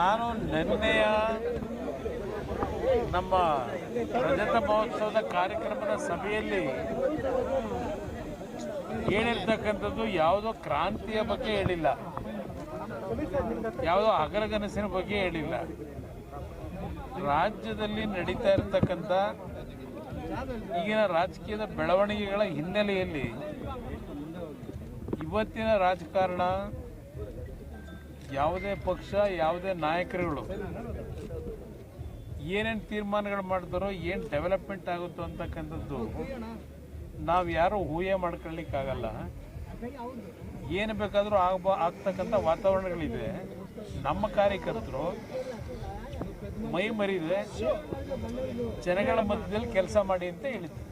ನಾನು ನಿನ್ನೆಯ ನಮ್ಮ ರಜತ ಮಹೋತ್ಸವದ ಕಾರ್ಯಕ್ರಮದ ಸಭೆಯಲ್ಲಿ ಹೇಳಿರ್ತಕ್ಕಂಥದ್ದು ಯಾವುದೋ ಕ್ರಾಂತಿಯ ಬಗ್ಗೆ ಹೇಳಿಲ್ಲ. ಯಾವುದೋ ಅಗರಗನಸಿನ ಬಗ್ಗೆ ಹೇಳಿಲ್ಲ. ರಾಜ್ಯದಲ್ಲಿ ನಡೀತಾ ಇರತಕ್ಕಂಥ ಈಗಿನ ರಾಜಕೀಯದ ಬೆಳವಣಿಗೆಗಳ ಹಿನ್ನೆಲೆಯಲ್ಲಿ ಇವತ್ತಿನ ರಾಜಕಾರಣ ಯಾವುದೇ ಪಕ್ಷ, ಯಾವುದೇ ನಾಯಕರುಗಳು ಏನೇನು ತೀರ್ಮಾನಗಳು ಮಾಡ್ತಾರೋ ಏನು ಡೆವಲಪ್ಮೆಂಟ್ ಆಗುತ್ತೋ ಅಂತಕ್ಕಂಥದ್ದು ನಾವು ಯಾರು ಊಹೆ ಮಾಡ್ಕೊಳ್ಳಿಕ್ಕಾಗಲ್ಲ. ಏನು ಬೇಕಾದರೂ ಆಗ ಆಗ್ತಕ್ಕಂಥ ವಾತಾವರಣಗಳಿದೆ. ನಮ್ಮ ಕಾರ್ಯಕರ್ತರು ಮೈ ಮರಿದೆ ಜನಗಳ ಮಧ್ಯದಲ್ಲಿ ಕೆಲಸ ಮಾಡಿ ಅಂತ ಹೇಳಿದ್ದೆ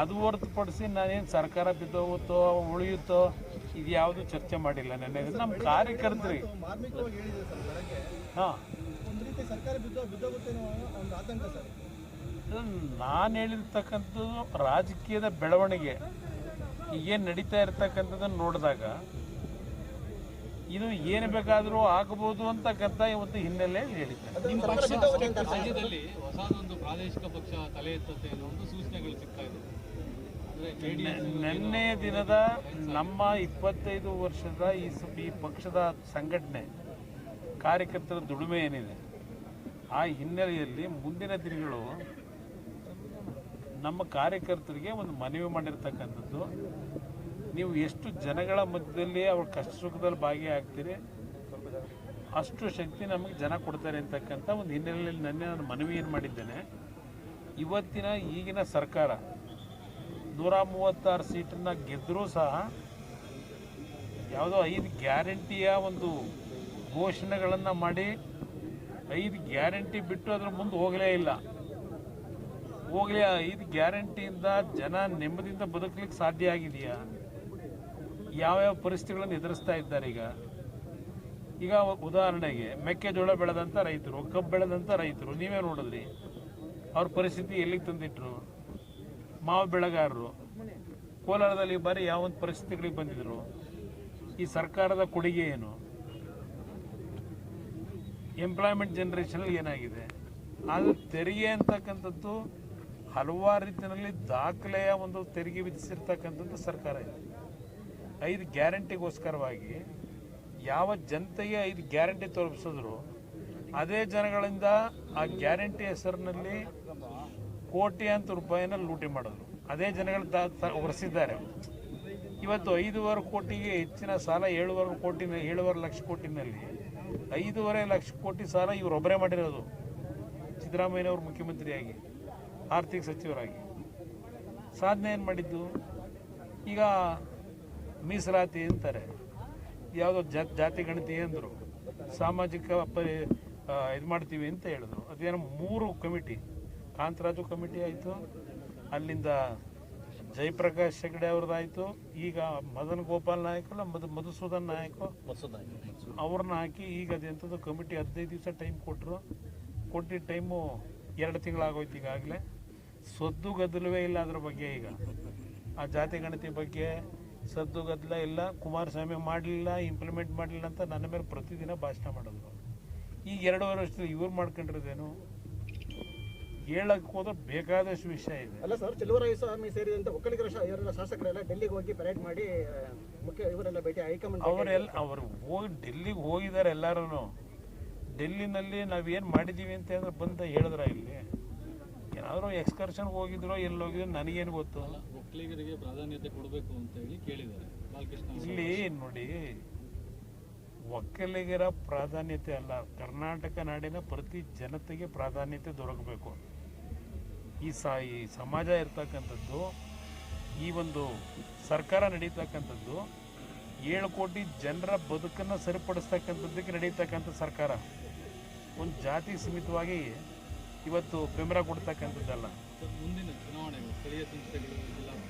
ಅದು ಹೊರತುಪಡಿಸಿ ನಾನೇನು ಸರ್ಕಾರ ಬಿದ್ದೋಗುತ್ತೋ, ಉಳಿಯುತ್ತೋ ಇದು ಯಾವುದು ಚರ್ಚೆ ಮಾಡಿಲ್ಲ ನೆನ್ನೆ. ನಮ್ಮ ಕಾರ್ಯಕರ್ತರಿ. ಮಾರ್ಮಿಕವಾಗಿ ಹೇಳಿದೆ ಸರ್ ಬೆಳಗ್ಗೆ. ಹಾಂ. ಒಂದು ರೀತಿ ಸರ್ಕಾರ ಬಿದ್ದೋ ಬಿದ್ದೋಗುತ್ತೆ ಒಂದು ಆತಂಕ ಸರ್. ನಾನು ಹೇಳಿರ್ತಕ್ಕಂಥದ್ದು ರಾಜಕೀಯದ ಬೆಳವಣಿಗೆ. ಈಗೇನು ನಡೀತಾ ಇರ್ತಕ್ಕಂಥದ್ದನ್ನು ನೋಡಿದಾಗ ಇದು ಏನು ಬೇಕಾದರೂ ಆಗಬಹುದು ಅಂತಕ್ಕಂಥ ಇವತ್ತು ಹಿನ್ನೆಲೆಯಲ್ಲಿ ಹೇಳಿದ್ದೆ ನಿಮ್ಮ ಪಕ್ಷ ರಾಜ್ಯದಲ್ಲಿ ಹೊಸದೊಂದು ಪ್ರಾದೇಶಿಕ ಪಕ್ಷ ತಲೆ ಎತ್ತುತ್ತೆ ಅನ್ನೋ ಒಂದು ಸೂಚನೆಗಳು ಸಿಗ್ತಾ ಇದೆ. ನಿನ್ನೆ ದಿನದ ನಮ್ಮ ಇಪ್ಪತ್ತೈದು ವರ್ಷದ ಈ ಈ ಪಕ್ಷದ ಸಂಘಟನೆ, ಕಾರ್ಯಕರ್ತರ ದುಡಿಮೆ ಏನಿದೆ, ಆ ಹಿನ್ನೆಲೆಯಲ್ಲಿ ಮುಂದಿನ ದಿನಗಳು ನಮ್ಮ ಕಾರ್ಯಕರ್ತರಿಗೆ ಒಂದು ಮನವಿ ಮಾಡಿರ್ತಕ್ಕಂಥದ್ದು. ನೀವು ಎಷ್ಟು ಜನಗಳ ಮಧ್ಯದಲ್ಲಿ ಅವ್ರ ಕಷ್ಟ ಸುಖದಲ್ಲಿ ಭಾಗಿಯಾಗ್ತೀರಿ, ಅಷ್ಟು ಶಕ್ತಿ ನಮಗೆ ಜನ ಕೊಡ್ತಾರೆ ಅಂತಕ್ಕಂಥ ಒಂದು ಹಿನ್ನೆಲೆಯಲ್ಲಿ ನನ್ನೆ ನಾನು ಮನವಿ ಮಾಡಿದ್ದೇನೆ. ಇವತ್ತಿನ ಈಗಿನ ಸರ್ಕಾರ ನೂರ ಮೂವತ್ತಾರು ಸೀಟನ್ನು ಗೆದ್ದರೂ ಸಹ ಯಾವುದೋ ಐದು ಗ್ಯಾರಂಟಿಯ ಒಂದು ಘೋಷಣೆಗಳನ್ನು ಮಾಡಿ ಐದು ಗ್ಯಾರಂಟಿ ಬಿಟ್ಟು ಅದ್ರ ಮುಂದೆ ಹೋಗಲೇ ಇಲ್ಲ. ಹೋಗಲಿ ಐದು ಗ್ಯಾರಂಟಿಯಿಂದ ಜನ ನೆಮ್ಮದಿಯಿಂದ ಬದುಕಲಿಕ್ಕೆ ಸಾಧ್ಯ ಆಗಿದೆಯಾ? ಯಾವ್ಯಾವ ಪರಿಸ್ಥಿತಿಗಳನ್ನು ಎದುರಿಸ್ತಾ ಇದ್ದಾರೆ ಈಗ? ಈಗ ಉದಾಹರಣೆಗೆ ಮೆಕ್ಕೆಜೋಳ ಬೆಳೆದಂಥ ರೈತರು, ಕಬ್ಬು ಬೆಳೆದಂಥ ರೈತರು, ನೀವೇ ನೋಡಿದ್ರಿ, ಅವ್ರ ಪರಿಸ್ಥಿತಿ ಎಲ್ಲಿಗೆ ತಂದಿಟ್ರು? ಮಾವು ಬೆಳೆಗಾರರು ಕೋಲಾರದಲ್ಲಿ ಬಾರಿ ಯಾವ ಒಂದು ಪರಿಸ್ಥಿತಿಗಳಿಗೆ ಬಂದಿದ್ರು, ಈ ಸರ್ಕಾರದ ಕೊಡುಗೆ ಏನು? ಎಂಪ್ಲಾಯ್ಮೆಂಟ್ ಜನ್ರೇಷನಲ್ಲಿ ಏನಾಗಿದೆ? ಆದರೆ ತೆರಿಗೆ ಅಂತಕ್ಕಂಥದ್ದು ಹಲವಾರು ರೀತಿಯಲ್ಲಿ ದಾಖಲೆಯ ಒಂದು ತೆರಿಗೆ ವಿಧಿಸಿರ್ತಕ್ಕಂಥದ್ದು ಸರ್ಕಾರ ಇದೆ. ಐದು ಗ್ಯಾರಂಟಿಗೋಸ್ಕರವಾಗಿ ಯಾವ ಜನತೆಗೆ ಐದು ಗ್ಯಾರಂಟಿ ತಲುಪಿಸಿದ್ರು ಅದೇ ಜನಗಳಿಂದ ಆ ಗ್ಯಾರಂಟಿ ಹೆಸರಿನಲ್ಲಿ ಕೋಟ್ಯಾಂತರ ರೂಪಾಯಿನ ಲೂಟಿ ಮಾಡಿದ್ರು. ಅದೇ ಜನಗಳು ಒರೆಸಿದ್ದಾರೆ. ಇವತ್ತು ಐದೂವರೆ ಕೋಟಿಗೆ ಹೆಚ್ಚಿನ ಸಾಲ ಏಳುವರೆ ಕೋಟಿ ಏಳುವರೆ ಲಕ್ಷ ಕೋಟಿನಲ್ಲಿ. ಐದೂವರೆ ಲಕ್ಷ ಕೋಟಿ ಸಾಲ ಇವರೊಬ್ಬರೇ ಮಾಡಿರೋದು. ಸಿದ್ದರಾಮಯ್ಯನವರು ಮುಖ್ಯಮಂತ್ರಿಯಾಗಿ, ಆರ್ಥಿಕ ಸಚಿವರಾಗಿ. ಸಾಧನೆ ಏನು ಮಾಡಿದ್ದು? ಈಗ ಮೀಸಲಾತಿ ಅಂತಾರೆ. ಯಾವುದೋ ಜಾ ಜಾತಿ ಗಣತಿ ಅಂದರು. ಸಾಮಾಜಿಕ ಪರಿ ಇದು ಮಾಡ್ತೀವಿ ಅಂತ ಹೇಳಿದ್ರು. ಅದೇನೋ ಮೂರು ಕಮಿಟಿ. ಕಾಂತರಾಜು ಕಮಿಟಿ ಆಯಿತು. ಅಲ್ಲಿಂದ ಜಯಪ್ರಕಾಶ್ ಹೆಗಡೆ ಅವ್ರದ್ದಾಯಿತು ಈಗ ಮದನ್ ಗೋಪಾಲ್ ನಾಯಕ ಅಲ್ಲ ಮಧು ಮಧುಸೂದನ್ ನಾಯಕ. ಅವ್ರನ್ನ ಹಾಕಿ ಈಗ ಅದೆಂಥದ್ದು ಕಮಿಟಿ ಹದಿನೈದು ದಿವಸ ಟೈಮ್ ಕೊಟ್ಟರು ಕೊಟ್ಟಿದ್ದ ಟೈಮು ಎರಡು ತಿಂಗಳಾಗೋಯ್ತು ಈಗಾಗಲೇ. ಸದ್ದು ಗದ್ದಲವೇ ಇಲ್ಲ ಅದ್ರ ಬಗ್ಗೆ ಈಗ. ಆ ಜಾತಿ ಗಣತಿ ಬಗ್ಗೆ ಸದ್ದು ಗದ್ದಲ ಇಲ್ಲ. ಕುಮಾರಸ್ವಾಮಿ ಮಾಡಲಿಲ್ಲ ಇಂಪ್ಲಿಮೆಂಟ್ ಮಾಡಲಿಲ್ಲ ಅಂತ ನನ್ನ ಮೇಲೆ ಪ್ರತಿದಿನ ಭಾಷಣ ಮಾಡಿದ್ರು ಈಗ ಎರಡೂವರೆ ವರ್ಷದಲ್ಲಿ ಇವ್ರು ಮಾಡ್ಕೊಂಡಿರೋದೇನು? ಹೇಳಕ್ಕೆ ಹೋದ್ರೆ ಬೇಕಾದಷ್ಟು ವಿಷಯ ಇದೆ. ಅಲ್ಲ ಸರ್ ಸ್ವಾಮಿ ಸೇರಿದಂತೆ ಒಕ್ಕಲಿಗರ ಶಾ- ಇವರೆಲ್ಲ ಶಾಸಕರೆಲ್ಲ ಡೆಲ್ಲಿಗೆ ಹೋಗಿ ಪರೇಡ್ ಮಾಡಿ ಮುಖ್ಯ ಇವರೆಲ್ಲ ಭೇಟಿ ಹೈಕಮಾಂಡ್ ಅವರೆಲ್ಲ ಅವರು ಹೋಗಿ ಡೆಲ್ಲಿಗೆ ಹೋಗಿದ್ದಾರೆ ಎಲ್ಲರೂ ಡೆಲ್ಲಿನಲ್ಲಿ ನಾವೇನು ಮಾಡಿದ್ದೀವಿ ಅಂತ ಅಂದ್ರೆ ಬಂದ ಹೇಳಿದ್ರ ಇಲ್ಲಿ? ಏನಾದರೂ ಎಕ್ಸ್ಕರ್ಷನ್ ಹೋಗಿದ್ರೋ ಎಲ್ಲಿ ಹೋಗಿದ್ರು ನನಗೇನು ಗೊತ್ತು. ಒಕ್ಕಲಿಗರಿಗೆ ಪ್ರಾಧಾನ್ಯತೆ ಕೊಡಬೇಕು ಅಂತ ಹೇಳಿ ಕೇಳಿದ್ದಾರೆ. ಇಲ್ಲಿ ನೋಡಿ ಒಕ್ಕಲಿಗರ ಪ್ರಾಧಾನ್ಯತೆ ಅಲ್ಲ. ಕರ್ನಾಟಕ ನಾಡಿನ ಪ್ರತಿ ಜನತೆಗೆ ಪ್ರಾಧಾನ್ಯತೆ ದೊರಕಬೇಕು. ಈ ಸ, ಈ ಸಮಾಜ ಇರ್ತಕ್ಕಂಥದ್ದು, ಈ ಒಂದು ಸರ್ಕಾರ ನಡೀತಕ್ಕಂಥದ್ದು, ಏಳು ಕೋಟಿ ಜನರ ಬದುಕನ್ನು ಸರಿಪಡಿಸ್ತಕ್ಕಂಥದ್ದಕ್ಕೆ ನಡೀತಕ್ಕಂಥ ಸರ್ಕಾರ. ಒಂದು ಜಾತಿ ಸೀಮಿತವಾಗಿ ಇವತ್ತು ಬೆಂಬಲ ಕೊಡ್ತಕ್ಕಂಥದ್ದಲ್ಲ. ಮುಂದಿನ ಚುನಾವಣೆಗಳು, ಸ್ಥಳೀಯ ಸಂಸ್ಥೆಗಳು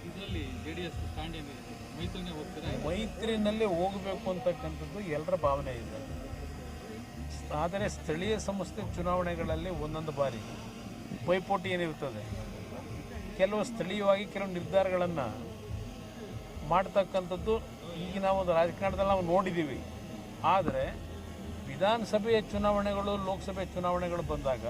ಇದರಲ್ಲಿ ಎಸ್ ಸ್ಟ್ಯಾಂಡ್ ಏನಿದೆ? ಮೈತ್ರಿನೇ ಹೋಗ್ತಾರೆ ಮೈತ್ರಿನಲ್ಲಿ ಹೋಗಬೇಕು ಅಂತಕ್ಕಂಥದ್ದು ಎಲ್ಲರ ಭಾವನೆ ಇದೆ. ಆದರೆ ಸ್ಥಳೀಯ ಸಂಸ್ಥೆ ಚುನಾವಣೆಗಳಲ್ಲಿ ಒಂದೊಂದು ಬಾರಿ ಪೈಪೋಟಿ ಏನಿರ್ತದೆ? ಕೆಲವು ಸ್ಥಳೀಯವಾಗಿ ಕೆಲವು ನಿರ್ಧಾರಗಳನ್ನು ಮಾಡ್ತಕ್ಕಂಥದ್ದು ಈಗಿನ ಒಂದು ರಾಜಕಾರಣದಲ್ಲಿ ನಾವು ನೋಡಿದ್ದೀವಿ. ಆದರೆ ವಿಧಾನ ವಿಧಾನಸಭೆಯ ಚುನಾವಣೆಗಳು, ಲೋಕಸಭೆ ಚುನಾವಣೆಗಳು ಬಂದಾಗ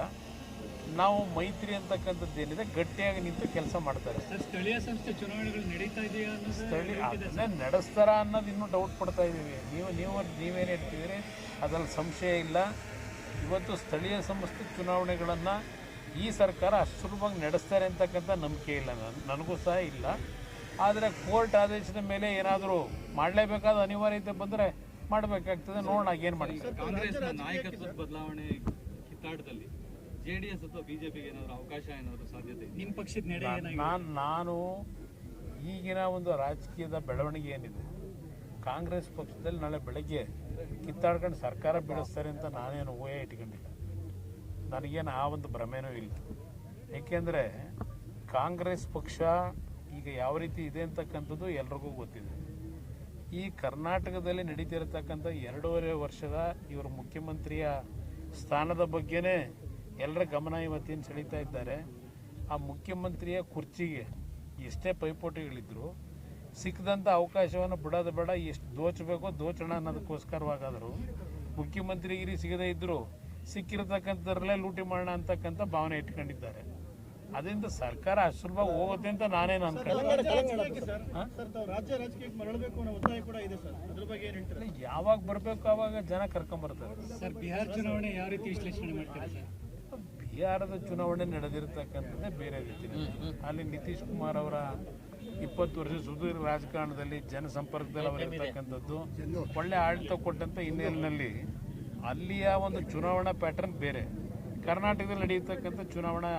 ನಾವು ಮೈತ್ರಿ ಅಂತಕ್ಕಂಥದ್ದು ಏನಿದೆ ಗಟ್ಟಿಯಾಗಿ ನಿಂತು ಕೆಲಸ ಮಾಡ್ತಾರೆ. ಸ್ಥಳೀಯ ಸಂಸ್ಥೆ ಚುನಾವಣೆಗಳು ನಡೀತಾ ಇದೆಯಾ ಸ್ಥಳೀಯ ನಡೆಸ್ತಾರ ಅನ್ನೋದು ಇನ್ನೂ ಡೌಟ್ ಪಡ್ತಾ ಇದ್ದೀವಿ ನೀವು ನೀವು ನೀವೇನು ಹೇಳ್ತಿದ್ದೀರಿ? ಅದರಲ್ಲಿ ಸಂಶಯ ಇಲ್ಲ. ಇವತ್ತು ಸ್ಥಳೀಯ ಸಂಸ್ಥೆ ಚುನಾವಣೆಗಳನ್ನು ಈ ಸರ್ಕಾರ ಅಷ್ಟು ಸುಲಭವಾಗಿ ನಡೆಸ್ತಾರೆ ಅಂತಕ್ಕಂಥ ನಂಬಿಕೆ ಇಲ್ಲ. ನನ್ ನನಗೂ ಸಹ ಇಲ್ಲ. ಆದರೆ ಕೋರ್ಟ್ ಆದೇಶದ ಮೇಲೆ ಏನಾದರೂ ಮಾಡಲೇಬೇಕಾದ ಅನಿವಾರ್ಯತೆ ಬಂದರೆ ಮಾಡಬೇಕಾಗ್ತದೆ. ನೋಡೋಣ ಏನು ಮಾಡ್ತಾರೆ. ಜೆಡಿಎಸ್ ಅಥವಾ ಬಿಜೆಪಿಗೆ ಏನಾದ್ರು ಅವಕಾಶ ಏನಾದ್ರು ಸಾಧ್ಯತೆ ನಿಮ್ಮ ಪಕ್ಷದ ನಡೆ ನಾನು ನಾನು ಈಗಿನ ಒಂದು ರಾಜಕೀಯದ ಬೆಳವಣಿಗೆ ಏನಿದೆ? ಕಾಂಗ್ರೆಸ್ ಪಕ್ಷದಲ್ಲಿ ನಾಳೆ ಬೆಳಗ್ಗೆ ಕಿತ್ತಾಡ್ಕೊಂಡು ಸರ್ಕಾರ ಬೀಳಿಸ್ತಾರೆ ಅಂತ ನಾನೇನು ಊಹೆ ಇಟ್ಕೊಂಡಿಲ್ಲ. ನನಗೇನು ಆ ಒಂದು ಭ್ರಮೆನೂ ಇಲ್ಲ. ಏಕೆಂದರೆ ಕಾಂಗ್ರೆಸ್ ಪಕ್ಷ ಈಗ ಯಾವ ರೀತಿ ಇದೆ ಅಂತಕ್ಕಂಥದ್ದು ಎಲ್ರಿಗೂ ಗೊತ್ತಿದೆ. ಈ ಕರ್ನಾಟಕದಲ್ಲಿ ನಡೀತಿರತಕ್ಕಂಥ ಎರಡೂವರೆ ವರ್ಷದ ಇವರು ಮುಖ್ಯಮಂತ್ರಿಯ ಸ್ಥಾನದ ಬಗ್ಗೆನೇ ಎಲ್ಲರ ಗಮನ ಇವತ್ತೇನು ಸೆಳೀತಾ ಇದ್ದಾರೆ ಆ ಮುಖ್ಯಮಂತ್ರಿಯ ಕುರ್ಚಿಗೆ ಎಷ್ಟೇ ಪೈಪೋಟಿಗಳಿದ್ರು ಸಿಕ್ಕದಂಥ ಅವಕಾಶವನ್ನು ಬಿಡೋದು ಬೇಡ ಎಷ್ಟು ದೋಚಬೇಕೋ ದೋಚೋಣ ಅನ್ನೋದಕ್ಕೋಸ್ಕರವಾಗಾದರೂ ಮುಖ್ಯಮಂತ್ರಿಗಿರಿ ಸಿಗದೇ ಇದ್ದರೂ ಸಿಕ್ಕಿರತಕ್ಕಂಥದ್ರಲ್ಲೇ ಲೂಟಿ ಮಾಡೋಣ ಅಂತಕ್ಕಂಥ ಭಾವನೆ ಇಟ್ಕೊಂಡಿದ್ದಾರೆ. ಅದರಿಂದ ಸರ್ಕಾರ ಅಷ್ಟು ಸುಲಭ ಹೋಗುತ್ತೆ ಅಂತ ನಾನೇನು ಅನ್ಕೊಂಡು ಸರ್ ರಾಜ್ಯ ರಾಜಕೀಯಕ್ಕೆ ಮರಳಬೇಕು ಅನ್ನೋ ಒತ್ತಾಯ ಕೂಡ ಇದೆ ಸರ್. ಅದ್ರ ಬಗ್ಗೆ ಏನು ಯಾವಾಗ ಬರಬೇಕು ಅವಾಗ ಜನ ಕರ್ಕೊಂಬರ್ತಾರೆ. ಸರ್ ಬಿಹಾರ ಚುನಾವಣೆ ಯಾವ ರೀತಿ ವಿಶ್ಲೇಷಣೆ ಮಾಡ್ತಾರೆ ಸರ್? ಬಿಹಾರದ ಚುನಾವಣೆ ನಡೆದಿರ್ತಕ್ಕಂಥದ್ದೇ ಬೇರೆ ರೀತಿ ಅಲ್ಲಿ ನಿತೀಶ್ ಕುಮಾರ್ ಅವರ ಇಪ್ಪತ್ತು ವರ್ಷ ಸುದೀರ್ಘ ರಾಜಕಾರಣದಲ್ಲಿ ಜನಸಂಪರ್ಕದಲ್ಲಿ ಅವರಿರ್ತಕ್ಕಂಥದ್ದು ಒಳ್ಳೆ ಆಡಳಿತ ಕೊಟ್ಟಂಥ ಹಿನ್ನೆಲೆಯಲ್ಲಿ ಅಲ್ಲಿಯ ಒಂದು ಚುನಾವಣಾ ಪ್ಯಾಟರ್ನ್ ಬೇರೆ. ಕರ್ನಾಟಕದಲ್ಲಿ ನಡೆಯತಕ್ಕಂಥ ಚುನಾವಣಾ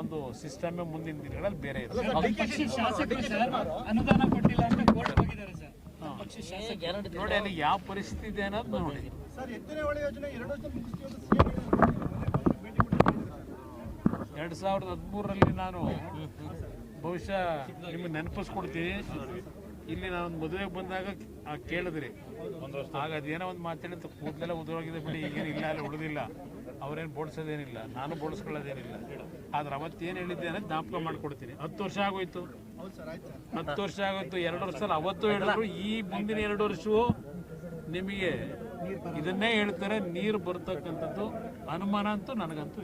ಒಂದು ಸಿಸ್ಟಮೇ ಮುಂದಿನ ದಿನಗಳಲ್ಲಿ ಬೇರೆ ಇದೆ ಪಕ್ಷದ ಶಾಸಕರು ಸರ್ ಅನುದಾನ ಕೊಟ್ಟಿಲ್ಲ ಅಂತ ಕೋರ್ಟ್ ಹೋಗಿದ್ದಾರೆ ಸರ್. ಪಕ್ಷ ಶಾಸಕರು. ನೋಡಿ ಅಲ್ಲಿ ಯಾವ ಪರಿಸ್ಥಿತಿ ಇದೆ ಅನ್ನೋದು ನೋಡಿ ಸರ್ ಎತ್ತಿನ ಹೊಳೆ ಯೋಜನೆ ಎರಡು ವರ್ಷ ಮುಗಿಸ್ತೀವಿ ಅಂತ ಸಿಎಂ ಭೇಟಿ ಕೊಟ್ಟಿದ್ದಾರೆ ಎರಡು ಸಾವಿರದ ಹದಿಮೂರರಲ್ಲಿ ನಾನು ಬಹುಶಃ ನಿಮಗೆ ನೆನಪಿಸ್ಕೊಡ್ತೀನಿ. ಇಲ್ಲಿ ನಾನು ಮದುವೆಗೆ ಬಂದಾಗ ಕೇಳಿದ್ರಿ. ಆಗ ಅದೇನೋ ಒಂದು ಮಾತಾಡಿದ ಕೂದಲೆಲ್ಲ ಉದುರೋಗಿದೆ ಬಿಡಿ, ಈಗೇನು ಇಲ್ಲ, ಅಲ್ಲಿ ಉಳಿದಿಲ್ಲ. ಅವ್ರೇನು ಬೋಡಿಸೋದೇನಿಲ್ಲ ನಾನು ಬೋಡ್ಸ್ಕೊಳ್ಳೋದೇನಿಲ್ಲ ಆದ್ರೆ ಅವತ್ತೇನು ಹೇಳಿದ್ದೆ ಅನ್ನೋದು ಜ್ಞಾಪಕ ಮಾಡ್ಕೊಡ್ತೀನಿ. ಹತ್ತು ವರ್ಷ ಆಗೋಯ್ತು. ಹತ್ತು ವರ್ಷ ಆಗೋಯ್ತು. ಎರಡು ವರ್ಷ ಅವತ್ತು ಹೇಳಿದ್ರು, ಈ ಮುಂದಿನ ಎರಡು ವರ್ಷವೂ ನಿಮಗೆ ಇದನ್ನೇ ಹೇಳ್ತಾರೆ, ನೀರು ಬರ್ತಕ್ಕಂಥದ್ದು ಅನುಮಾನ ಅಂತೂ ನನಗಂತೂ